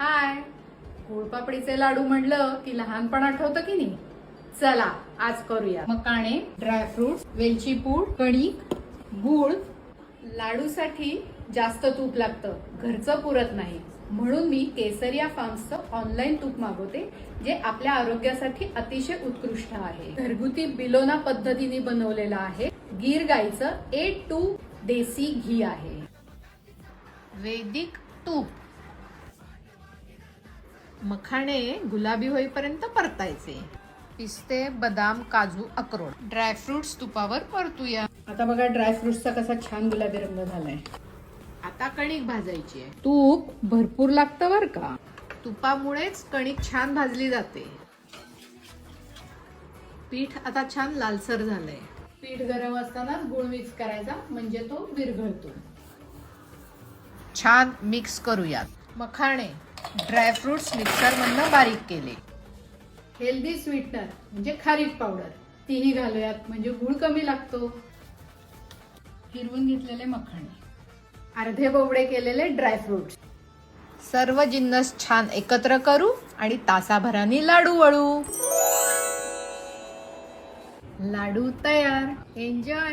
हाय. गुळपापडीचे लाडू म्हणलं की लहानपण आठवतं की नाही? चला आज करूया. मकाणे ड्रायफ्रुट्स वेलची पूड कणिक गूळ. लाडूसाठी जास्त तूप लागतं. घरचं पुरत नाही. म्हणून मी केसरिया फार्म्सचं ऑनलाईन तूप मागवते जे आपल्या आरोग्यासाठी अतिशय उत्कृष्ट आहे. घरगुती बिलोना पद्धतीने बनवलेलं आहे. गीर गाईचं ए टू देसी घी आहे. वैदिक तूप. मखाणे गुलाबी होईपर्यंत परतायचे. पिस्ते बदाम काजू अक्रोड. ड्रायफ्रुट्स तुपावर परतूया. आता बघा ड्रायफ्रुट्सचा कसा छान गुलाबी रंग झालाय. आता कणिक भाजायची आहे. तूप भरपूर लागतं बर का? तुपामुळेच कणिक छान भाजली जाते. पीठ आता छान लालसर झालंय. पीठ गरम असताना गुळ मिक्स करायचा म्हणजे तो विरघळतो. छान मिक्स करूयात. मखाणे. ड्रायफ्रुट्स मिक्सर मधनं बारीक केले. हेल्दी स्वीटनर म्हणजे खारीक पावडर. तीही घालूयात म्हणजे गुळ कमी लागतो. फिरवून घेतलेले मखाणे. अर्धे बोबडे केलेले ड्रायफ्रुट्स सर्व जिन्नस छान एकत्र करू आणि तासाभराने लाडू वळू. लाडू तयार. एन्जॉय.